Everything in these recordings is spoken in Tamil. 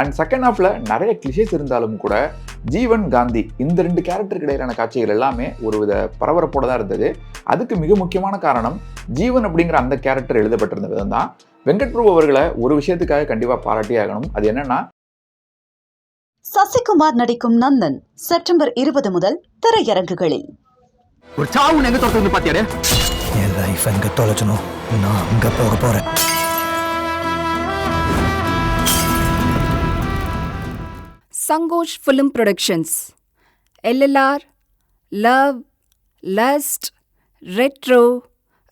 அண்ட் செகண்ட் ஹாஃப்ல நிறைய கிளிஷேஸ் இருந்தாலும் கூட ஜீவன் காந்தி இந்த ரெண்டு கேரக்டருக்கு இடையிலான காட்சிகள் எல்லாமே ஒரு வித பரபரப்போட தான் இருந்தது. அதுக்கு மிக முக்கியமான காரணம் ஜீவன் அப்படிங்கிற அந்த கேரக்டர் எழுதப்பட்டிருந்த விதம் தான். வெங்கட் பிரபு அவர்களை ஒரு விஷயத்துக்காக கண்டிப்பாக பாராட்டி ஆகணும். அது என்னன்னா சசிகுமார் நடிக்கும் நந்தன் செப்டம்பர் இருபது முதல் திரையரங்குகளில். ஒரு சாவு எங்க வந்து பாத்தியாரு என் லைஃப் எங்க தொலைச்சணும் நான் அங்க போக போறேன். Sangosh film productions LLR love lust retro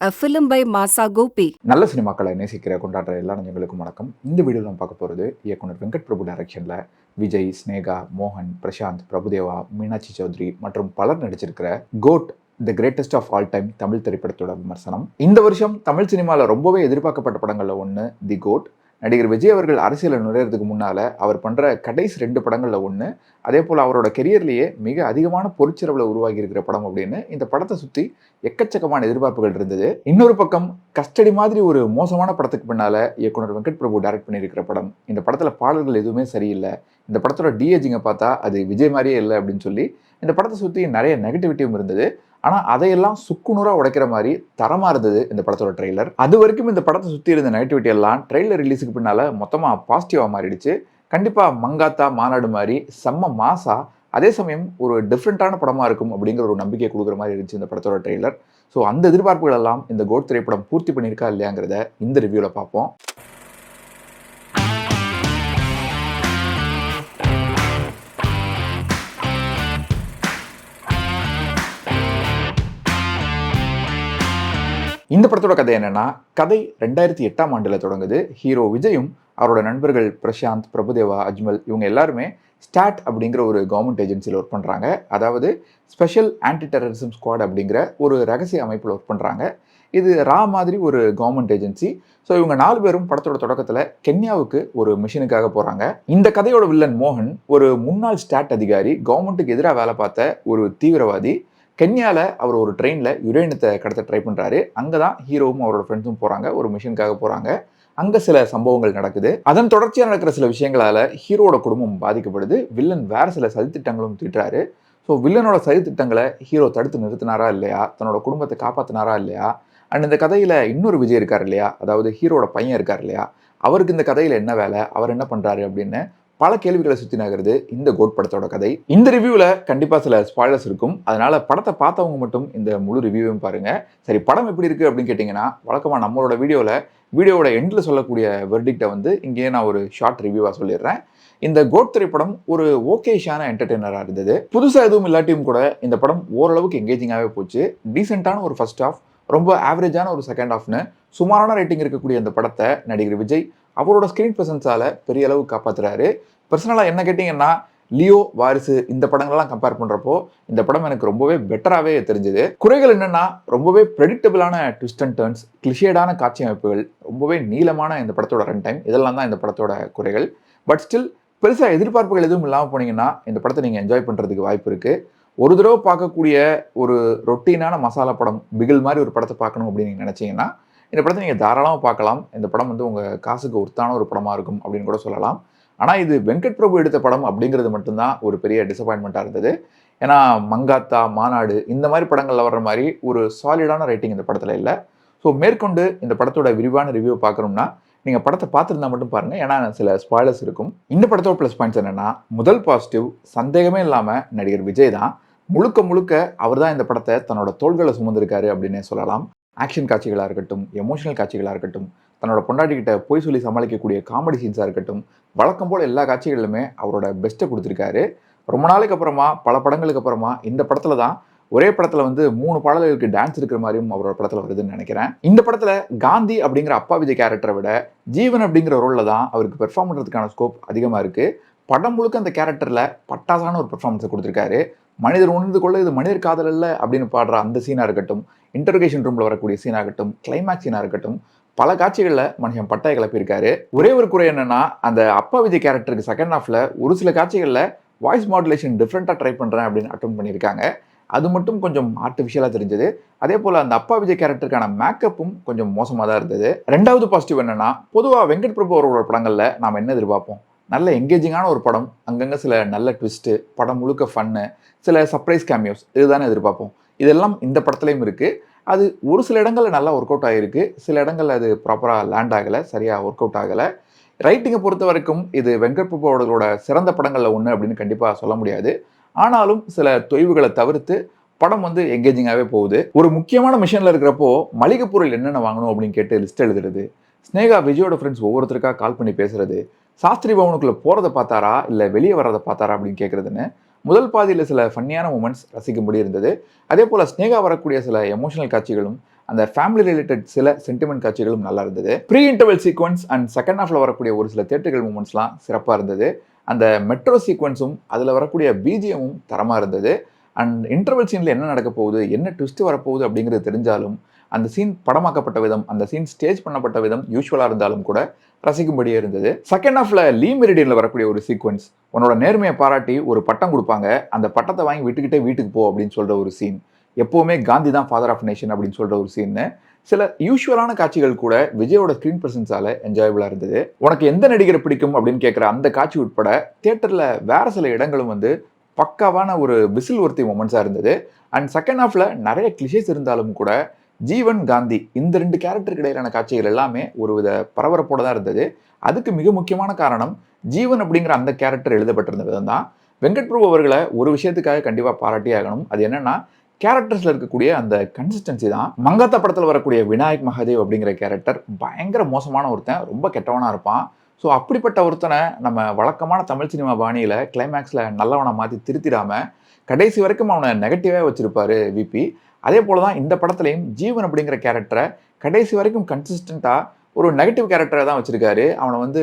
film by Masa Gopi நல்ல சினிமாக்களை நேசிக்கிற கொண்டாடுற எல்லா நஞ்சங்களுக்கும் வணக்கம். இந்த வீடியோவில் நம்ம பார்க்க போகிறது இயக்குனர் வெங்கட் பிரபு டைரக்ஷனில் விஜய் ஸ்னேகா மோகன் பிரசாந்த் பிரபுதேவா மீனாட்சி சௌத்ரி மற்றும் பலர் நடிச்சிருக்கிற GOAT the greatest of all time Tamil திரைப்படத்தோட விமர்சனம். இந்த வருஷம் தமிழ் சினிமாவில் ரொம்பவே எதிர்பார்க்கப்பட்ட படங்களில் ஒன்று தி கோட் நடிகர் விஜய் அவர்கள் அரசியலில் நுழையிறதுக்கு முன்னால் அவர் பண்ணுற கடைசி ரெண்டு படங்களில் ஒன்று அதே போல் அவரோட கெரியர்லேயே மிக அதிகமான பொருட்செலவில் உருவாகி இருக்கிற படம் அப்படின்னு இந்த படத்தை சுற்றி எக்கச்சக்கமான எதிர்பார்ப்புகள் இருந்தது. இன்னொரு பக்கம் கஸ்டடி மாதிரி ஒரு மோசமான படத்துக்கு பின்னால் இயக்குனர் வெங்கட் பிரபு டைரக்ட் பண்ணியிருக்கிற படம். இந்த படத்தில் பாடல்கள் எதுவுமே சரியில்லை. இந்த படத்தோட டிஏஜிங்க பார்த்தா அது விஜய் மாதிரியே இல்லை அப்படின்னு சொல்லி இந்த படத்தை சுற்றி நிறைய நெகட்டிவிட்டியும் இருந்தது. ஆனால் அதையெல்லாம் சுக்குநூறாக உடைக்கிற மாதிரி தரமாக இருந்தது இந்த படத்தோட ட்ரெய்லர். அது வரைக்கும் இந்த படத்தை சுற்றி இருந்த நெகட்டிவிட்டி எல்லாம் ட்ரெய்லர் ரிலீஸுக்கு பின்னால் மொத்தமாக பாசிட்டிவாக மாறிடுச்சு. கண்டிப்பாக மங்காத்தா மாநாடு மாதிரி செம்ம மாசா அதே சமயம் ஒரு டிஃப்ரெண்ட்டான படமாக இருக்கும் அப்படிங்கிற ஒரு நம்பிக்கை கொடுக்குற மாதிரி இருந்துச்சு இந்த படத்தோட ட்ரெய்லர். ஸோ அந்த எதிர்பார்ப்புகள் எல்லாம் இந்த கோட் திரைப்படம் பூர்த்தி பண்ணியிருக்கா இல்லையாங்கிறத இந்த ரிவ்யூவில் பார்ப்போம். இந்த படத்தோட கதை என்னன்னா கதை ரெண்டாயிரத்தி எட்டாம் ஆண்டில் தொடங்குது. ஹீரோ விஜயும் அவரோட நண்பர்கள் பிரசாந்த் பிரபுதேவா அஜ்மல் இவங்க எல்லாருமே ஸ்டாட் அப்படிங்கிற ஒரு கவர்மெண்ட் ஏஜென்சியில் ஒர்க் பண்ணுறாங்க அதாவது ஸ்பெஷல் ஆன்டி டெரரிசம் ஸ்குவாட் அப்படிங்கிற ஒரு ரகசிய அமைப்பில் ஒர்க் பண்ணுறாங்க இது ரா மாதிரி ஒரு கவர்மெண்ட் ஏஜென்சி ஸோ இவங்க நாலு பேரும் படத்தோட தொடக்கத்தில் கென்யாவுக்கு ஒரு மிஷனுக்காக போகிறாங்க இந்த கதையோட வில்லன் மோகன் ஒரு முன்னாள் ஸ்டாட் அதிகாரி கவர்மெண்ட்டுக்கு எதிராக வேலை பார்த்த ஒரு தீவிரவாதி. கென்யாவில் அவர் ஒரு ட்ரெயினில் யுரேனியத்தை கடத்த ட்ரை பண்ணுறாரு அங்கே தான் ஹீரோவும் அவரோட ஃப்ரெண்ட்ஸும் போகிறாங்க ஒரு மிஷினுக்காக போகிறாங்க அங்கே சில சம்பவங்கள் நடக்குது. அதன் தொடர்ச்சியாக நடக்கிற சில விஷயங்களால் ஹீரோட குடும்பம் பாதிக்கப்படுது. வில்லன் வேறு சில சதித்திட்டங்களும் தீட்டுறாரு. ஸோ வில்லனோட சதித்திட்டங்களை ஹீரோ தடுத்து நிறுத்தினாரா இல்லையா? தன்னோட குடும்பத்தை காப்பாற்றினாரா இல்லையா? அண்ட் இந்த கதையில் இன்னொரு விஜய் இருக்கார் இல்லையா? அதாவது ஹீரோட பையன் இருக்கார் இல்லையா? அவருக்கு இந்த கதையில் என்ன வேலை? அவர் என்ன பண்ணுறாரு அப்படின்னு பல கேள்விகளை சுற்றி நகருது இந்த கோட் படத்தோட கதை. இந்த ரிவ்யூவில் கண்டிப்பாக சில ஸ்பாய்லர்ஸ் இருக்கும். அதனால படத்தை பார்த்தவங்க மட்டும் இந்த முழு ரிவ்யூவையும் பாருங்கள் சரி படம் எப்படி இருக்குது அப்படின்னு கேட்டிங்கன்னா வழக்கமாக நம்மளோட வீடியோவில் வீடியோவோட எண்டில் சொல்லக்கூடிய வெர்டிக்டை வந்து இங்கேயே நான் ஒரு ஷார்ட் ரிவ்யூவாக சொல்லிடுறேன். இந்த கோட் திரைப்படம் ஒரு ஓகேஷான என்டர்டெய்னராக இருந்தது. புதுசாக எதுவும் இல்லாட்டியும் கூட இந்த படம் ஓரளவுக்கு எங்கேஜிங்காகவே போச்சு. டீசெண்டான ஒரு ஃபர்ஸ்ட் ஆஃப் ரொம்ப ஆவரேஜான ஒரு செகண்ட் ஆஃப்னு சுமாரான ரேட்டிங் இருக்கக்கூடிய அந்த படத்தை நடிகர் விஜய் அவரோட ஸ்க்ரீன் ப்ரெசன்ஸால் பெரிய அளவு காப்பாற்றுறாரு பர்சனலாக என்ன கேட்டிங்கன்னா லியோ வாரிசு இந்த படங்கள்லாம் கம்பேர் பண்ணுறப்போ இந்த படம் எனக்கு ரொம்பவே பெட்டராகவே தெரிஞ்சுது. குறைகள் என்னென்னா ரொம்பவே ப்ரெடிக்டபிளான ட்விஸ்ட் அண்ட் டர்ன்ஸ் கிளிஷேடான காட்சி அமைப்புகள் ரொம்பவே நீளமான இந்த படத்தோட ரன் டைம் இதெல்லாம் தான் இந்த படத்தோட குறைகள். பட் ஸ்டில் பெருசாக எதிர்பார்ப்புகள் எதுவும் இல்லாமல் போனீங்கன்னா இந்த படத்தை நீங்கள் என்ஜாய் பண்ணுறதுக்கு வாய்ப்பு இருக்குது ஒரு தடவை பார்க்கக்கூடிய ஒரு ரொட்டீனான மசாலா படம் பிகில் மாதிரி ஒரு படத்தை பார்க்கணும் அப்படின்னு நீங்கள் நினச்சிங்கன்னா இந்த படத்தை நீங்கள் தாராளமாக பார்க்கலாம். இந்த படம் வந்து உங்கள் காசுக்கு ஒர்த்தான ஒரு படமாக இருக்கும் அப்படின்னு கூட சொல்லலாம். ஆனால் இது வெங்கட் பிரபு எடுத்த படம் அப்படிங்கிறது மட்டும்தான் ஒரு பெரிய டிசப்பாயின்மெண்ட்டாக இருந்தது. ஏன்னா மங்காத்தா மாநாடு இந்த மாதிரி படங்களில் வர்ற மாதிரி ஒரு சாலிடான ரைட்டிங் இந்த படத்தில் இல்லை. ஸோ மேற்கொண்டு இந்த படத்தோட விரிவான ரிவ்யூ பார்க்கணும்னா நீங்கள் படத்தை பார்த்துருந்தா மட்டும் பாருங்கள் ஏன்னா சில ஸ்பாய்லர்ஸ் இருக்கும். இந்த படத்தோட ப்ளஸ் பாயிண்ட்ஸ் என்னென்னா முதல் பாசிட்டிவ் சந்தேகமே இல்லாமல் நடிகர் விஜய் தான். முழுக்க முழுக்க அவர் தான் இந்த படத்தை தன்னோட தோள்களை சுமந்திருக்காரு அப்படின்னே சொல்லலாம். ஆக்ஷன் காட்சிகளாக இருக்கட்டும் எமோஷனல் காட்சிகளாக இருக்கட்டும் தன்னோட பொண்டாட்டிக்கிட்ட போய் சொல்லி சமாளிக்கக்கூடிய காமெடி சீன்ஸாக இருக்கட்டும் வழக்கம் போல் எல்லா காட்சிகளிலுமே அவரோட பெஸ்ட்டை கொடுத்துருக்காரு. ரொம்ப நாளைக்கு அப்புறமா பல படங்களுக்கு அப்புறமா இந்த படத்தில் தான் ஒரே படத்தில் வந்து மூணு பாடல்களுக்கு டான்ஸ் இருக்கிற மாதிரியும் அவரோட படத்தில் வருதுன்னு நினைக்கிறேன். இந்த படத்தில் காந்தி அப்படிங்கிற அப்பா விஜய் கேரக்டரை விட ஜீவன் அப்படிங்கிற ரோலில் தான் அவருக்கு பெர்ஃபார்ம் பண்ணுறதுக்கான ஸ்கோப் அதிகமாக இருக்குது படம் முழுக்க அந்த கேரக்டரில் பட்டாசான ஒரு பெர்ஃபார்மன்ஸை கொடுத்துருக்காரு. மனிதர் உணர்ந்து கொள்ள இது மனிதர் காதல் அல்ல அப்படின்னு பாடுற அந்த சீனாக இருக்கட்டும் இன்டர்கேஷன் ரூமில் வரக்கூடிய சீனாகட்டும் கிளைமேக்ஸ் சீனாக இருக்கட்டும் பல காட்சிகளில் மனுஷன் பட்டாய கிளப்பியிருக்காரு. ஒரே ஒரு குறை என்னன்னா அந்த அப்பா விஜய் கேரக்டருக்கு செகண்ட் ஹாஃப்ல ஒரு சில காட்சிகளில் வாய்ஸ் மாடுலேஷன் டிஃப்ரெண்ட்டாக ட்ரை பண்ணுறேன் அப்படின்னு அட்டன் பண்ணியிருக்காங்க. அது மட்டும் கொஞ்சம் ஆர்டிஃபிஷியலாக தெரிஞ்சது. அதே போல் அந்த அப்பா விஜய் கேரக்டருக்கான மேக்கப்பும் கொஞ்சம் மோசமாக தான் இருந்தது. ரெண்டாவது பாசிட்டிவ் என்னென்னா பொதுவாக வெங்கட் பிரபு அவரோட படங்களில் நாம் என்ன எதிர்பார்ப்போம்? நல்ல எங்கேஜிங்கான ஒரு படம். அங்கங்கே சில நல்ல ட்விஸ்ட்டு படம் முழுக்க ஃபன்னு சில சர்ப்ரைஸ் கேமியோஸ் இதுதானே எதிர்பார்ப்போம். இதெல்லாம் இந்த படத்துலையும் இருக்குது அது ஒரு சில இடங்களில் நல்லா ஒர்க் அவுட் ஆகிருக்கு சில இடங்களில் அது ப்ராப்பராக லேண்ட் ஆகலை சரியாக ஒர்க் அவுட் ஆகலை. ரைட்டிங்கை பொறுத்த வரைக்கும் இது வெங்கட் பிரபு அவர்களோட சிறந்த படங்களில் ஒன்று அப்படின்னு கண்டிப்பாக சொல்ல முடியாது. ஆனாலும் சில தொய்வுகளை தவிர்த்து படம் வந்து எங்கேஜிங்காகவே போகுது. ஒரு முக்கியமான மிஷனில் இருக்கிறப்போ மளிகை பொருள் என்னென்ன வாங்கணும் அப்படின்னு கேட்டு லிஸ்ட் எழுதுறது. ஸ்னேகா விஜயோட ஃப்ரெண்ட்ஸ் ஒவ்வொருத்தருக்காக கால் பண்ணி பேசுறது. சாஸ்திரி பவனுக்குள்ளே போகிறத பார்த்தாரா? இல்லை வெளியே வர்றதை பார்த்தாரா அப்படின்னு கேட்குறதுன்னு முதல் பாதியில் சில ஃபன்னியான மூமெண்ட்ஸ் ரசிக்கும்படி இருந்தது. அதே போல் ஸ்னேகா வரக்கூடிய சில எமோஷனல் காட்சிகளும் அந்த ஃபேமிலி ரிலேட்டட் சில சென்டிமெண்ட் காட்சிகளும் நல்லா இருந்தது. Pre interval sequence and second ஹாஃபில் வரக்கூடிய ஒரு சில தேட்டர்கள் மூமெண்ட்ஸ்லாம் சிறப்பாக இருந்தது. அந்த மெட்ரோ சீக்வன்ஸும் அதில் வரக்கூடிய பிஜிஎமும் தரமாக இருந்தது. அண்ட் இன்டர்வல் சீனில் என்ன நடக்க போகுது? என்ன ட்விஸ்ட் வரப்போகுது அப்படிங்கிறது தெரிஞ்சாலும் அந்த சீன் படமாக்கப்பட்ட விதம் அந்த சீன் ஸ்டேஜ் பண்ணப்பட்ட விதம் யூஸ்வலாக இருந்தாலும் கூட ரசிக்கும்படியே இருந்தது. செகண்ட் ஆஃப்ல லீ மெரிடியனில் வரக்கூடிய ஒரு சீக்வன்ஸ் உன்னோட நேர்மையை பாராட்டி ஒரு பட்டம் கொடுப்பாங்க. அந்த பட்டத்தை வாங்கி விட்டுக்கிட்டே வீட்டுக்கு போ அப்படின்னு சொல்கிற ஒரு சீன் எப்போவுமே காந்தி தான் ஃபாதர் ஆஃப் நேஷன் அப்படின்னு சொல்கிற ஒரு சீன்னு சில யூஸ்வலான காட்சிகள் கூட விஜயோட ஸ்க்ரீன் பிரசன்ஸால் என்ஜாயபிளா இருந்தது. உனக்கு எந்த நடிகரை பிடிக்கும் அப்படின்னு கேட்குற அந்த காட்சி உட்பட தேட்டரில் வேற சில இடங்களும் வந்து பக்காவான ஒரு விசில் ஒருத்தி மூமெண்ட்ஸாக இருந்தது அண்ட் செகண்ட் ஹாஃபில் நிறைய கிளிஷேஸ் இருந்தாலும் கூட ஜீவன் காந்தி இந்த ரெண்டு கேரக்டருக்கு இடையிலான காட்சிகள் எல்லாமே ஒரு வித பரபரப்போடு தான் இருந்தது. அதுக்கு மிக முக்கியமான காரணம் ஜீவன் அப்படிங்கிற அந்த கேரக்டர் எழுதப்பட்டிருந்த விதம் தான். வெங்கட் பிரபு அவர்களை ஒரு விஷயத்துக்காக கண்டிப்பாக பாராட்டி ஆகணும். அது என்னென்னா கேரக்டர்ஸில் இருக்கக்கூடிய அந்த கன்சிஸ்டன்சி தான். மங்காத்தா படத்தில் வரக்கூடிய விநாயக் மகாதேவ் அப்படிங்கிற கேரக்டர் பயங்கர மோசமான ஒருத்தன் ரொம்ப கெட்டவனாக இருப்பான். ஸோ அப்படிப்பட்ட ஒருத்தனை நம்ம வழக்கமான தமிழ் சினிமா பாணியில் கிளைமேக்ஸில் நல்லவனை மாற்றி திருத்திடாம கடைசி வரைக்கும் அவனை நெகட்டிவாக வச்சுருப்பார் விபி அதே போல தான் இந்த படத்துலையும் ஜீவன் அப்படிங்கிற கேரக்டரை கடைசி வரைக்கும் கன்சிஸ்டண்ட்டாக ஒரு நெகட்டிவ் கேரக்டரை தான் வச்சுருக்காரு. அவனை வந்து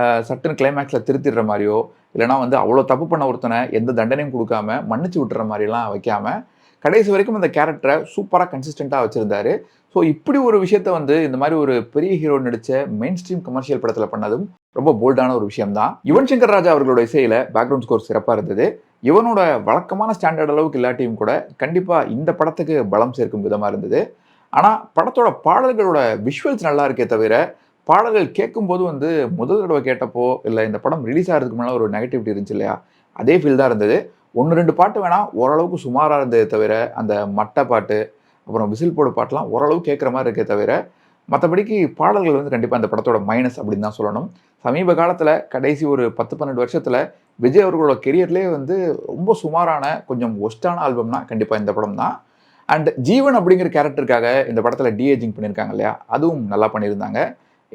அஹ், சட்டுன்னு கிளைமேக்ஸில் திருத்திடுற மாதிரியோ இல்லைனா வந்து அவ்வளோ தப்பு பண்ண ஒருத்தனை எந்த தண்டனையும் கொடுக்காம மன்னிச்சு விட்டுற மாதிரிலாம் வைக்காமல் கடைசி வரைக்கும் அந்த கேரக்டரை சூப்பராக கன்சிஸ்டண்ட்டாக வச்சுருந்தாரு. ஸோ இப்படி ஒரு விஷயத்த வந்து இந்த மாதிரி ஒரு பெரிய ஹீரோ நடித்த மெயின் ஸ்ட்ரீம் கமர்ஷியல் படத்தில் பண்ணதும் ரொம்ப போல்டான ஒரு விஷயம் தான் யுவன் சங்கர் ராஜா அவர்களோட இசையில் பேக்ரவுண்ட் ஸ்கோர் சிறப்பாக இருந்தது. இவனோட வழக்கமான ஸ்டாண்டர்ட் அளவுக்கு இல்லாட்டியும் கூட கண்டிப்பாக இந்த படத்துக்கு பலம் சேர்க்கும் விதமாக இருந்தது. ஆனால் படத்தோட பாடல்களோட விஷுவல்ஸ் நல்லா இருக்கே தவிர பாடல்கள் கேட்கும்போது வந்து முதல் தடவை கேட்டப்போ இல்லை இந்த படம் ரிலீஸ் ஆகிறதுக்கு முன்னால் ஒரு நெகட்டிவிட்டி இருந்துச்சு இல்லையா? அதே ஃபீல் தான் இருந்தது. ஒன்று ரெண்டு பாட்டு வேணால் ஓரளவுக்கு சுமாராக இருந்ததே தவிர அந்த மட்டை பாட்டு அப்புறம் விசில் போட பாட்டெலாம் ஓரளவு கேட்குற மாதிரி இருக்கே தவிர மற்றபடிக்கு பாடல்கள் வந்து கண்டிப்பாக அந்த படத்தோட மைனஸ் அப்படின்னு தான் சொல்லணும். சமீப காலத்தில் கடைசி ஒரு பத்து பன்னெண்டு வருஷத்தில் விஜய் அவர்களோட கெரியர்லேயே வந்து ரொம்ப சுமாரான கொஞ்சம் ஒஸ்டான ஆல்பம்னா கண்டிப்பாக இந்த படம் தான். அண்ட் ஜீவன் அப்படிங்கிற கேரக்டருக்காக இந்த படத்தில் டிஏஜிங் பண்ணியிருக்காங்க இல்லையா? அதுவும் நல்லா பண்ணியிருந்தாங்க.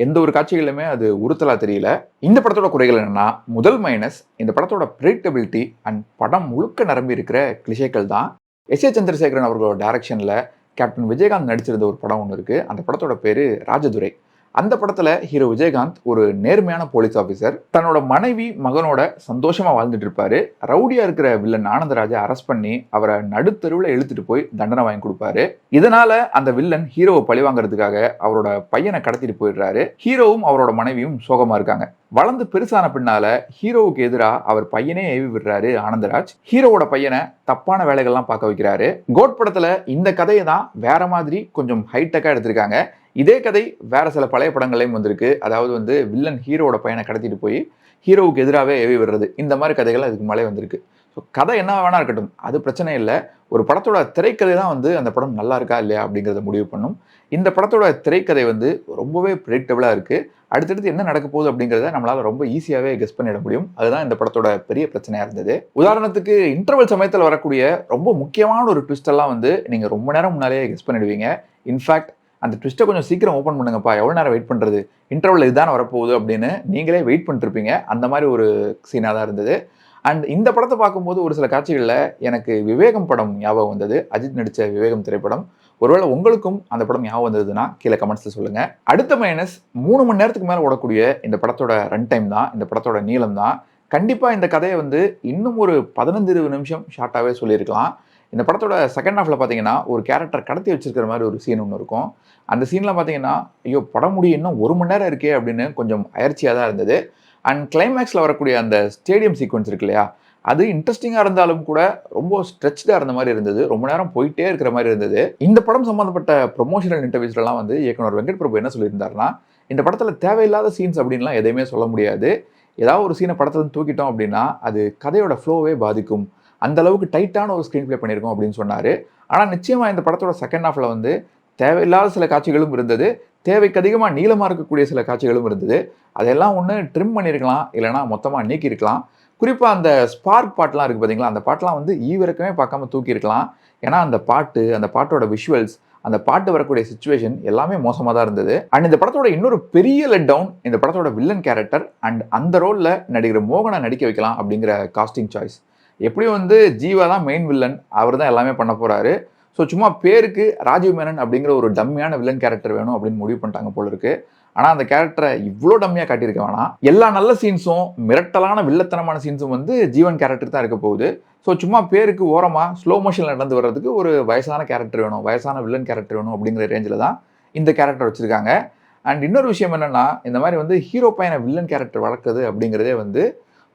எந்த ஒரு காட்சிகளிலுமே அது உறுத்தலாக தெரியல. இந்த படத்தோட குறைகள் என்னென்னா முதல் மைனஸ் இந்த படத்தோட ப்ரிடிக்டபிலிட்டி அண்ட் படம் முழுக்க நிரம்பி இருக்கிற கிளிஷேக்கள் தான். எஸ். ஏ. சந்திரசேகரன் அவர்களோட டேரக்ஷனில் கேப்டன் விஜயகாந்த் நடிச்சிருந்த ஒரு படம் ஒன்று இருக்குது அந்த படத்தோட பேர் ராஜதுரை. அந்த படத்தில் ஹீரோ விஜயகாந்த் ஒரு நேர்மையான போலீஸ் ஆஃபீஸர் தன்னோட மனைவி மகனோட சந்தோஷமாக வாழ்ந்துட்டு இருப்பாரு. ரவுடியாக இருக்கிற வில்லன் ஆனந்தராஜை அரெஸ்ட் பண்ணி அவரை நடுத்தருவில் இழுத்துட்டு போய் தண்டனை வாங்கி கொடுப்பாரு. இதனால அந்த வில்லன் ஹீரோவை பழி வாங்குறதுக்காக அவரோட பையனை கடத்திட்டு போயிடுறாரு. ஹீரோவும் அவரோட மனைவியும் சோகமாக இருக்காங்க. வளர்ந்து பெருசான பின்னால ஹீரோவுக்கு எதிராக அவர் பையனே ஏவி விடுறாரு ஆனந்தராஜ். ஹீரோவோட பையனை தப்பான வேலைகள்லாம் பார்க்க வைக்கிறாரு. கோட் படத்துல இந்த கதையை தான் வேற மாதிரி கொஞ்சம் ஹைடெக்காக எடுத்திருக்காங்க. இதே கதை வேற சில பழைய படங்களையும் வந்திருக்கு. அதாவது வந்து வில்லன் ஹீரோவோட பையனை கடத்திட்டு போய் ஹீரோவுக்கு எதிராகவே ஏவி விடுறது. இந்த மாதிரி கதைகள் அதுக்கு மேலே வந்திருக்கு. ஸோ கதை என்ன வேணா இருக்கட்டும். அது பிரச்சனை இல்லை. ஒரு படத்தோட திரைக்கதை தான் வந்து அந்த படம் நல்லா இருக்கா இல்லையா அப்படிங்கிறத முடிவு பண்ணும். இந்த படத்தோட திரைக்கதை வந்து ரொம்பவே ப்ரெடிக்டபுளாக இருக்குது அடுத்தடுத்து என்ன நடக்க போகுது அப்படிங்கிறத நம்மளால் ரொம்ப ஈஸியாகவே கெஸ் பண்ணிட முடியும். அதுதான் இந்த படத்தோட பெரிய பிரச்சனையாக இருந்தது. உதாரணத்துக்கு இன்டர்வல் சமயத்தில் வரக்கூடிய ரொம்ப முக்கியமான ஒரு ட்விஸ்டெல்லாம் வந்து நீங்கள் ரொம்ப நேரம் முன்னாலேயே கெஸ் பண்ணிடுவீங்க. இன்ஃபேக்ட் அந்த ட்விஸ்ட்டை கொஞ்சம் சீக்கிரம் ஓப்பன் பண்ணுங்கப்பா. எவ்வளோ நேரம் வெயிட் பண்ணுறது இன்டர்வல் இதுதான் வரப்போகுது அப்படின்னு நீங்களே வெயிட் பண்ணிருப்பீங்க. அந்த மாதிரி ஒரு சீனாக தான் இருந்தது. அண்ட் இந்த படத்தை பார்க்கும்போது ஒரு சில காட்சிகளில் எனக்கு விவேகம் படம் ஞாபகம் வந்தது. அஜித் நடித்த விவேகம் திரைப்படம். ஒருவேளை உங்களுக்கும் அந்த படம் ஞாபகம் வந்ததுன்னா கீழே கமெண்ட்ஸில் சொல்லுங்கள் அடுத்த மைனஸ் மூணு மணி நேரத்துக்கு மேலே ஓடக்கூடிய இந்த படத்தோட ரன் டைம் தான் இந்த படத்தோட நீளம் தான். கண்டிப்பாக இந்த கதையை வந்து இன்னும் ஒரு பதினஞ்சு இருபது நிமிஷம் ஷார்ட்டாகவே சொல்லியிருக்கலாம். இந்த படத்தோட செகண்ட் ஹாஃபில் பார்த்தீங்கன்னா ஒரு கேரக்டர் கடத்தி வச்சிருக்கிற மாதிரி ஒரு சீன் ஒன்று இருக்கும். அந்த சீனில் பார்த்தீங்கன்னா ஐயோ படம் முடிய இன்னும் ஒரு மணி நேரம் இருக்கே அப்படின்னு கொஞ்சம் அயற்சியாக தான் இருந்தது. அண்ட் கிளைமேக்ஸில் வரக்கூடிய அந்த ஸ்டேடியம் சீக்வன்ஸ் இருக்கு இல்லையா அது இன்ட்ரெஸ்டிங்காக இருந்தாலும் கூட ரொம்ப ஸ்ட்ரெச்சாக இருந்த மாதிரி இருந்தது. ரொம்ப நேரம் போயிட்டே இருக்கிற மாதிரி இருந்தது. இந்த படம் சம்மந்தப்பட்ட ப்ரொமோஷனல் இன்டர்வியூஸ்லாம் வந்து இயக்குனர் வெங்கட் பிரபு என்ன சொல்லியிருந்தாருன்னா இந்த படத்தில் தேவையில்லாத சீன்ஸ் அப்படின்லாம் எதையுமே சொல்ல முடியாது. ஏதாவது ஒரு சீனை படத்தை தூக்கிட்டோம் அப்படின்னா அது கதையோட ஃப்ளோவே பாதிக்கும். அந்த அளவுக்கு டைட்டான ஒரு ஸ்க்ரீன் ப்ளே பண்ணியிருக்கோம் அப்படின்னு சொன்னார். ஆனால் நிச்சயமாக இந்த படத்தோட செகண்ட் ஹாஃபில் வந்து தேவையில்லாத சில காட்சிகளும் இருந்தது. தேவைக்கு அதிகமாக நீளமாக இருக்கக்கூடிய சில காட்சிகளும் இருந்தது. அதெல்லாம் ஒன்று ட்ரிம் பண்ணியிருக்கலாம். இல்லைனா மொத்தமாக நீக்கியிருக்கலாம். குறிப்பாக அந்த ஸ்பார்க் பாட்டெலாம் இருக்குது பார்த்தீங்களா அந்த பாட்டெலாம் வந்து ஈவிரக்கமே பார்க்காம தூக்கியிருக்கலாம். ஏன்னா அந்த பாட்டு அந்த பாட்டோட விஷுவல்ஸ் அந்த பாட்டு வரக்கூடிய சுச்சுவேஷன் எல்லாமே மோசமாக தான் இருந்தது. அண்ட் இந்த படத்தோட இன்னொரு பெரிய லெட் டவுன் இந்த படத்தோட வில்லன் கேரக்டர் அண்ட் அந்த ரோலில் நடிகர் மோகனை நடிக்க வைக்கலாம் அப்படிங்கிற காஸ்டிங் சாய்ஸ் எப்படியும் வந்து ஜீவா தான் மெயின் வில்லன் அவர் தான் எல்லாமே பண்ண போகிறாரு ஸோ சும்மா பேருக்கு ராஜீவ் மேனன் அப்படிங்கிற ஒரு டம்மியான வில்லன் கேரக்டர் வேணும் அப்படின்னு முடிவு பண்ணிட்டாங்க போல இருக்குது ஆனால் அந்த கேரக்டரை இவ்வளோ டம்மியாக காட்டியிருக்க வேணாம். எல்லா நல்ல சீன்ஸும் மிரட்டலான வில்லத்தனமான சீன்ஸும் வந்து ஜீவன் கேரக்டர் தான் இருக்க போகுது. ஸோ சும்மா பேருக்கு ஓரமாக ஸ்லோ மோஷனில் நடந்து வர்றதுக்கு ஒரு வயசான கேரக்டர் வேணும் வயசான வில்லன் கேரக்டர் வேணும் அப்படிங்கிற ரேஞ்சில் தான் இந்த கேரக்டர் வச்சுருக்காங்க. அண்ட் இன்னொரு விஷயம் என்னென்னா இந்த மாதிரி வந்து ஹீரோ பையனை வில்லன் கேரக்டர் வளர்க்குறது அப்படிங்கிறதே வந்து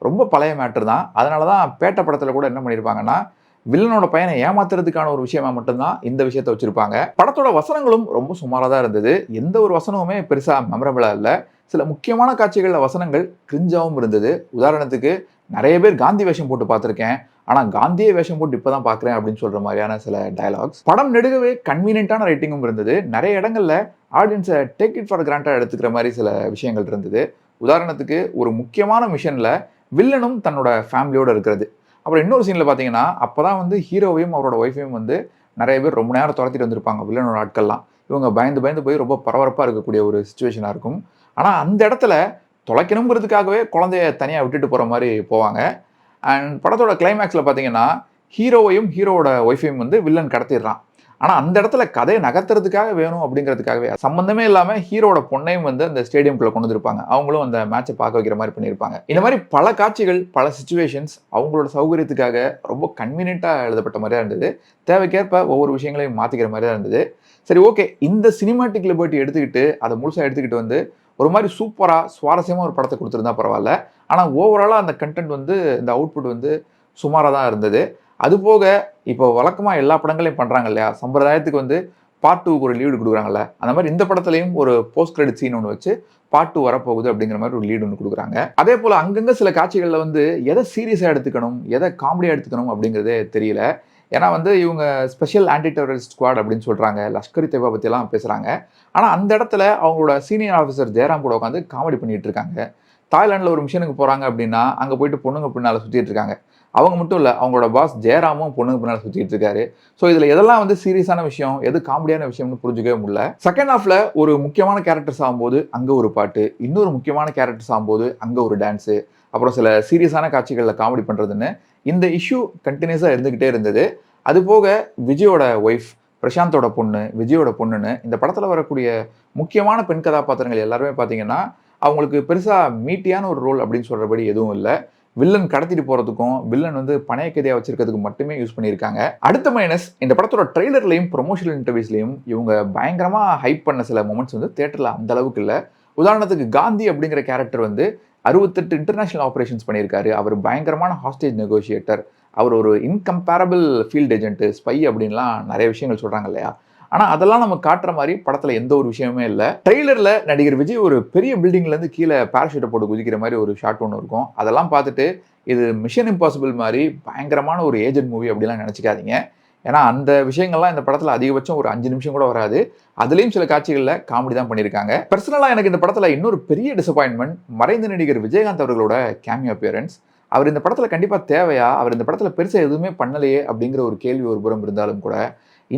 ரொம்ப பழைய மேட்டர் தான். அதனால தான் பேட்ட படத்தில் கூட என்ன பண்ணியிருப்பாங்கன்னா வில்லனோட பையனை ஏமாத்துறதுக்கான ஒரு விஷயமா மட்டும்தான் இந்த விஷயத்த வச்சிருப்பாங்க. படத்தோட வசனங்களும் ரொம்ப சுமாராக தான் இருந்தது. எந்த ஒரு வசனமுமே பெருசாக மெமரபிளாக இல்லை. சில முக்கியமான காட்சிகளில் வசனங்கள் கிரிஞ்சாவும் இருந்தது. உதாரணத்துக்கு நிறைய பேர் காந்தி வேஷம் போட்டு பார்த்துருக்கேன். ஆனால் காந்தியை வேஷம் போட்டு இப்போ தான் பார்க்குறேன் அப்படின்னு சொல்கிற மாதிரியான சில டயலாக்ஸ் படம் நெடுகவே கன்வீனியன்ட்டான ரைட்டிங்கும் இருந்தது. நிறைய இடங்களில் ஆடியன்ஸை டேக் இட் ஃபார் கிராண்டாக எடுத்துக்கிற மாதிரி சில விஷயங்கள் இருந்தது. உதாரணத்துக்கு ஒரு முக்கியமான மிஷனில் வில்லனும் தன்னோட ஃபேமிலியோடு இருக்கிறது. அப்புறம் இன்னொரு சீனில் பார்த்தீங்கன்னா அப்போ தான் வந்து ஹீரோவையும் அவரோட ஒய்ஃபையும் வந்து நிறைய பேர் ரொம்ப நேரம் துரத்திட்டு வந்திருப்பாங்க வில்லனோட ஆட்கள்லாம். இவங்க பயந்து பயந்து போய் ரொம்ப பரபரப்பாக இருக்கக்கூடிய ஒரு சுச்சுவேஷனாக இருக்கும். ஆனால் அந்த இடத்துல தொலைக்கணுங்கிறதுக்காகவே குழந்தைய தனியாக விட்டுட்டு போகிற மாதிரி போவாங்க. அண்ட் படத்தோட கிளைமேக்ஸில் பார்த்தீங்கன்னா ஹீரோவையும் ஹீரோவோட ஒய்ஃபையும் வந்து வில்லன் கடத்திடுறான். ஆனால் அந்த இடத்துல கதையை நகர்த்துறதுக்காக வேணும் அப்படிங்கிறதுக்காகவே. சம்மந்தமே இல்லாமல் ஹீரோட பொண்ணையும் வந்து அந்த ஸ்டேடியம்குள்ளே கொண்டு வந்திருப்பாங்க. அவங்களும் அந்த மேட்சை பார்க்க வைக்கிற மாதிரி பண்ணியிருப்பாங்க. இந்த மாதிரி பல காட்சிகள் பல சுச்சுவேஷன்ஸ் அவங்களோட சௌகரியத்துக்காக ரொம்ப கன்வீனியண்ட்டாக எழுதப்பட்ட மாதிரியா இருந்தது. தேவைக்கேற்ப ஒவ்வொரு விஷயங்களையும் மாற்றிக்கிற மாதிரி தான் இருந்தது. சரி ஓகே இந்த சினிமாட்டிக் லிபர்ட்டி எடுத்துக்கிட்டு அதை முழுசாக எடுத்துக்கிட்டு வந்து ஒரு மாதிரி சூப்பராக சுவாரஸ்யமாக ஒரு படத்தை கொடுத்துருந்தா பரவாயில்ல. ஆனால் ஓவராலாக அந்த கண்டென்ட் வந்து இந்த அவுட்புட் வந்து சுமாராக தான் இருந்தது. அது போக இப்போ வழக்கமாக எல்லா படங்களையும் பண்ணுறாங்க இல்லையா? சம்பிரதாயத்துக்கு வந்து பார்ட் டூக்கு ஒரு லீடு கொடுக்குறாங்கல்ல. அந்த மாதிரி இந்த படத்துலையும் ஒரு போஸ்ட் கிரெடிட் சீன் ஒன்று வச்சு பார்ட் டூ வரப்போகுது அப்படிங்கிற மாதிரி ஒரு லீடு ஒன்று கொடுக்குறாங்க. அதே போல் அங்கங்கே சில காட்சிகளில் வந்து எதை சீரியஸாக எடுத்துக்கணும் எதை காமெடியாக எடுத்துக்கணும் அப்படிங்கிறதே தெரியல. ஏன்னா வந்து இவங்க ஸ்பெஷல் ஆன்டி டெரரிஸ்ட் ஸ்குவாட் அப்படின்னு சொல்கிறாங்க லஷ்கர் தேவா பற்றிலாம் பேசுகிறாங்க ஆனால் அந்த இடத்துல அவங்களோட சீனியர் ஆஃபீஸர் ஜெயராம் கூட உட்காந்து காமெடி பண்ணிகிட்டு இருக்காங்க. தாய்லாண்டில் ஒரு மிஷனுக்கு போகிறாங்க அப்படின்னா அங்கே போயிட்டு பொண்ணுங்க பின்னால் சுற்றிட்டு இருக்காங்க. அவங்க மட்டும் இல்லை அவங்களோட பாஸ் ஜெயராமும் பொண்ணுக்கு பின்னால் சுற்றிட்டு இருக்காரு. ஸோ இதில் எதெல்லாம் வந்து சீரியஸான விஷயம் எது காமெடியான விஷயம்னு புரிஞ்சுக்கவே முடியல. செகண்ட் ஆஃப்ல ஒரு முக்கியமான கேரக்டர்ஸ் ஆகும்போது அங்கே ஒரு பாட்டு இன்னொரு முக்கியமான கேரக்டர்ஸ் ஆகும்போது அங்கே ஒரு டான்ஸு அப்புறம் சில சீரியஸான காட்சிகளில் காமெடி பண்ணுறதுன்னு இந்த இஷ்யூ கண்டினியூஸாக இருந்துக்கிட்டே இருந்தது. அது போக விஜயோட ஒய்ஃப் பிரசாந்தோட பொண்ணு விஜயோட பொண்ணுன்னு இந்த படத்தில் வரக்கூடிய முக்கியமான பெண் கதாபாத்திரங்கள் எல்லாருமே பார்த்தீங்கன்னா அவங்களுக்கு பெருசாக மீட்டியான ஒரு ரோல் அப்படின்னு சொல்கிறபடி எதுவும் இல்லை. வில்லன் கடத்திட்டு போகிறதுக்கும் வில்லன் வந்து பணைய கதையாக வச்சிருக்கிறதுக்கு மட்டுமே யூஸ் பண்ணியிருக்காங்க. அடுத்த மைனஸ் இந்த படத்தோட ட்ரெய்லர்லையும் ப்ரொமோஷனல் இன்டர்வியூஸ்லையும் இவங்க பயங்கரமாக ஹைப் பண்ண சில மூமெண்ட்ஸ் வந்து தேட்டரில் அந்த அளவுக்கு இல்லை. உதாரணத்துக்கு காந்தி அப்படிங்கிற கேரக்டர் வந்து அறுபத்தெட்டு இன்டர்நேஷனல் ஆப்ரேஷன்ஸ் பண்ணியிருக்காரு. அவர் பயங்கரமான ஹாஸ்டேஜ் நெகோஷியேட்டர் அவர் ஒரு இன்கம்பேரபிள் ஃபீல்ட் ஏஜென்ட் ஸ்பை அப்படின்லாம் நிறைய விஷயங்கள் சொல்கிறாங்க இல்லையா? ஆனால் அதெல்லாம் நம்ம காட்டுற மாதிரி படத்தில் எந்த ஒரு விஷயமே இல்லை. ட்ரெய்லரில் நடிகர் விஜய் ஒரு பெரிய பில்டிங்லேருந்து கீழே பேராஷூட்டை போட்டு குதிக்கிற மாதிரி ஒரு ஷாட் ஒன்று இருக்கும். அதெல்லாம் பார்த்துட்டு இது மிஷன் இம்பாசிபிள் மாதிரி பயங்கரமான ஒரு ஏஜென்ட் மூவி அப்படிலாம் நினச்சிக்காதீங்க. ஏன்னா அந்த விஷயங்கள்லாம் இந்த படத்தில் அதிகபட்சம் ஒரு அஞ்சு நிமிஷம் கூட வராது. அதுலேயும் சில காட்சிகளில் காமெடி தான் பண்ணியிருக்காங்க. பர்சனலாக எனக்கு இந்த படத்தில் இன்னொரு பெரிய டிசப்பாயின்மெண்ட் மறைந்த நடிகர் விஜயகாந்த் அவர்களோட கேமியோ அப்பியரன்ஸ் அவர் இந்த படத்தில் கண்டிப்பாக தேவையா? அவர் இந்த படத்தில் பெருசாக எதுவுமே பண்ணலையே அப்படிங்கிற ஒரு கேள்வி ஒரு புறம் இருந்தாலும் கூட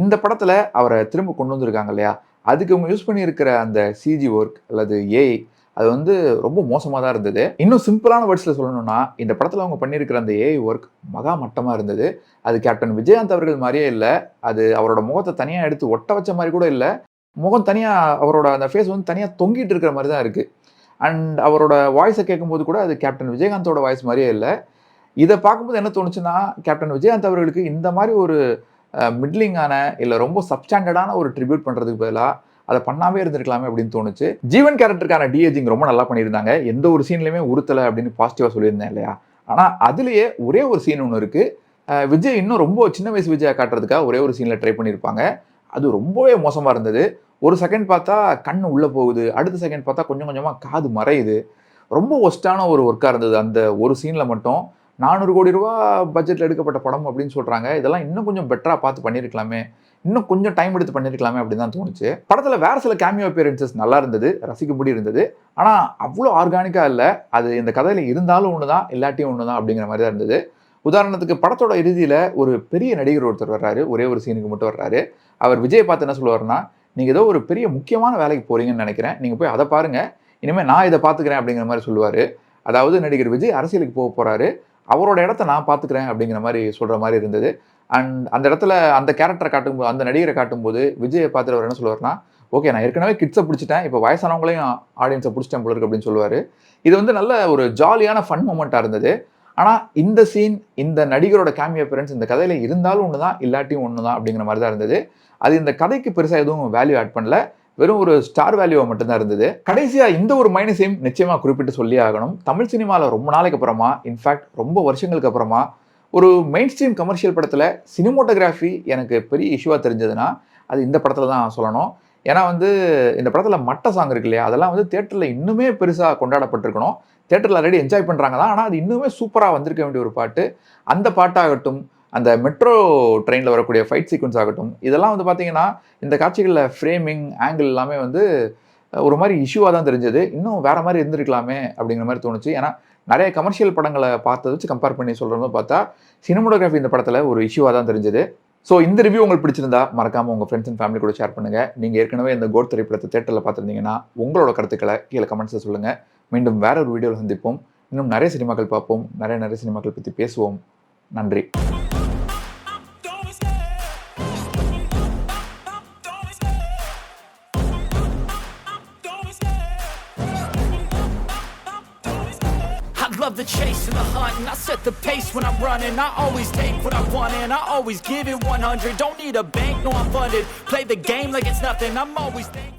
இந்த படத்தில் அவரை திரும்ப கொண்டு வந்திருக்காங்க இல்லையா? அதுக்கு அவங்க யூஸ் பண்ணியிருக்கிற அந்த சிஜி ஒர்க் அல்லது ஏஐ அது வந்து ரொம்ப மோசமாக தான் இருந்தது. இன்னும் சிம்பிளான வேர்ட்ஸில் சொல்லணும்னா இந்த படத்தில் அவங்க பண்ணியிருக்கிற அந்த ஏஐ ஒர்க் மகா மட்டமாக இருந்தது. அது கேப்டன் விஜயகாந்த் அவர்கள் மாதிரியே இல்லை. அது அவரோட முகத்தை தனியாக எடுத்து ஒட்ட வச்ச மாதிரி கூட இல்லை. முகம் தனியாக அவரோட அந்த ஃபேஸ் வந்து தனியாக தொங்கிட்டு இருக்கிற மாதிரி தான் இருக்குது அண்ட் அவரோட வாய்ஸை கேட்கும்போது கூட அது கேப்டன் விஜயகாந்தோட வாய்ஸ் மாதிரியே இல்லை. இதை பார்க்கும்போது என்ன தோணுச்சுன்னா கேப்டன் விஜயகாந்த் அவர்களுக்கு இந்த மாதிரி ஒரு மிட்லிங்கான இல்லை ரொம்ப சப்ஸ்டாண்டர்டான ஒரு ட்ரிபியூட் பண்ணுறதுக்கு பதிலாக அதை பண்ணாமே இருந்திருக்கலாமே அப்படின்னு தோணுச்சு. ஜீவன் கேரக்டருக்கான டிஏஜிங் ரொம்ப நல்லா பண்ணியிருந்தாங்க. எந்த ஒரு சீன்லையுமே உறுத்தலை அப்படின்னு பாசிட்டிவாக சொல்லியிருந்தேன் இல்லையா? ஆனால் அதுலேயே ஒரே ஒரு சீன் ஒன்று இருக்குது விஜய் இன்னும் ரொம்ப சின்ன வயசு விஜயா காட்டுறதுக்காக ஒரே ஒரு சீனில் ட்ரை பண்ணியிருப்பாங்க. அது ரொம்பவே மோசமாக இருந்தது. ஒரு செகண்ட் பார்த்தா கண் உள்ளே போகுது. அடுத்த செகண்ட் பார்த்தா கொஞ்சம் கொஞ்சமாக காது மறையுது. ரொம்ப ஒஸ்ட்டான ஒரு ஒர்க்காக இருந்தது அந்த ஒரு சீனில் மட்டும். நானூறு கோடி ரூபா பட்ஜெட்டில் எடுக்கப்பட்ட படம் அப்படின்னு சொல்கிறாங்க இதெல்லாம் இன்னும் கொஞ்சம் பெட்டராக பார்த்து பண்ணியிருக்கலாமே. இன்னும் கொஞ்சம் டைம் எடுத்து பண்ணியிருக்கலாமே அப்படின்னு தான் தோணுச்சு. படத்தில் வேறு சில கேமியோ அப்பியரன்சஸ் நல்லா இருந்தது ரசிக்கும்படி இருந்தது. ஆனால் அவ்வளோ ஆர்கானிக்காக இல்லை. அது இந்த கதையில் இருந்தாலும் ஒன்று தான் இல்லாட்டியும் ஒன்று தான் அப்படிங்கிற மாதிரி தான் இருந்தது. உதாரணத்துக்கு படத்தோட இறுதியில் ஒரு பெரிய நடிகர் ஒருத்தர் வர்றாரு. ஒரே ஒரு சீனுக்கு மட்டும் வர்றாரு. அவர் விஜய் பார்த்து என்ன சொல்லுவார்னா நீங்கள் ஏதோ ஒரு பெரிய முக்கியமான வேலைக்கு போகிறீங்கன்னு நினைக்கிறேன். நீங்கள் போய் அதை பாருங்கள் இனிமேல் நான் இதை பார்த்துக்கிறேன் அப்படிங்கிற மாதிரி சொல்லுவார். அதாவது நடிகர் விஜய் அரசியலுக்கு போக போகிறாரு அவரோட இடத்த நான் பார்த்துக்கிறேன் அப்படிங்கிற மாதிரி சொல்கிற மாதிரி இருந்தது. அண்ட் அந்த இடத்துல அந்த கேரக்டரை காட்டும்போது அந்த நடிகரை காட்டும்போது விஜயை பார்த்துட்டு அவர் என்ன சொல்லுவார்னா ஓகே நான் ஏற்கனவே கிட்ஸை பிடிச்சிட்டேன். இப்போ வயசானவங்களையும் ஆடியன்ஸை பிடிச்சிட்டேன் போல இருக்கு அப்படின்னு சொல்லுவார். இது வந்து நல்ல ஒரு ஜாலியான ஃபன் மூமெண்ட்டாக இருந்தது. ஆனால் இந்த சீன் இந்த நடிகரோட கேமியோ appearance இந்த கதையில் இருந்தாலும் ஒன்று தான் இல்லாட்டியும் ஒன்று தான் அப்படிங்கிற மாதிரி தான் இருந்தது. அது இந்த கதைக்கு பெருசாக எதுவும் வேல்யூ ஆட் பண்ணல. வெறும் ஒரு ஸ்டார் வேல்யூவாக மட்டும்தான் இருந்தது. கடைசியாக இந்த ஒரு மைனஸையும் நிச்சயமாக குறிப்பிட்டு சொல்லி ஆகணும். தமிழ் சினிமாவில் ரொம்ப நாளைக்கு அப்புறமா இன்ஃபேக்ட் ரொம்ப வருஷங்களுக்கு அப்புறமா ஒரு மெயின் ஸ்ட்ரீம் கமர்ஷியல் படத்தில் சினிமோட்டோகிராஃபி எனக்கு பெரிய இஷ்யூவாக தெரிஞ்சதுன்னா அது இந்த படத்தில் தான் சொல்லணும். ஏன்னா வந்து இந்த படத்தில் மட்ட சாங் இருக்கு இல்லையா? அதெல்லாம் வந்து தேட்டரில் இன்னுமே பெருசாக கொண்டாடப்பட்டிருக்கணும். தேட்டரில் ஆல்ரெடி என்ஜாய் பண்ணுறாங்க தான். ஆனால் அது இன்னுமே சூப்பராக வந்திருக்க வேண்டிய ஒரு பாட்டு. அந்த பாட்டாகட்டும் அந்த மெட்ரோ ட்ரெயினில் வரக்கூடிய ஃபைட் சீக்வன்ஸ் ஆகட்டும் இதெல்லாம் வந்து பார்த்தீங்கன்னா இந்த காட்சிகளில் ஃப்ரேமிங் ஆங்கிள் எல்லாமே வந்து ஒரு மாதிரி இஷ்யூவாக தான் தெரிஞ்சது. இன்னும் வேறு மாதிரி இருந்திருக்கலாமே அப்படிங்கிற மாதிரி தோணுச்சு. ஏன்னா நிறைய கமர்ஷியல் படங்களை பார்த்தது வச்சு கம்பேர் பண்ணி சொல்கிறோம்னு பார்த்தா சினிமோடோகிராஃபி இந்த படத்தில் ஒரு இஷ்யூவாக தான் தெரிஞ்சது. ஸோ இந்த ரிவ்யூ உங்களுக்கு பிடிச்சிருந்தா மறக்காமல் உங்கள் ஃப்ரெண்ட்ஸ் அண்ட் ஃபேமிலி கூட ஷேர் பண்ணுங்கள் நீங்கள் ஏற்கனவே இந்த கோட் திரைப்படத்தை தேட்டரில் பார்த்துருந்தீங்கன்னா உங்களோட கருத்துக்களை கீழே கமெண்ட்ஸில் சொல்லுங்கள் மீண்டும் வேற ஒரு வீடியோவில் சந்திப்போம். இன்னும் நிறைய சினிமாக்கள் பார்ப்போம். நிறைய நிறைய சினிமாக்கள் பற்றி பேசுவோம். நன்றி. Running. I always take what I want, and I always give it 100. Don't need a bank, no, I'm funded. Play the game like it's nothing. I'm always thinking.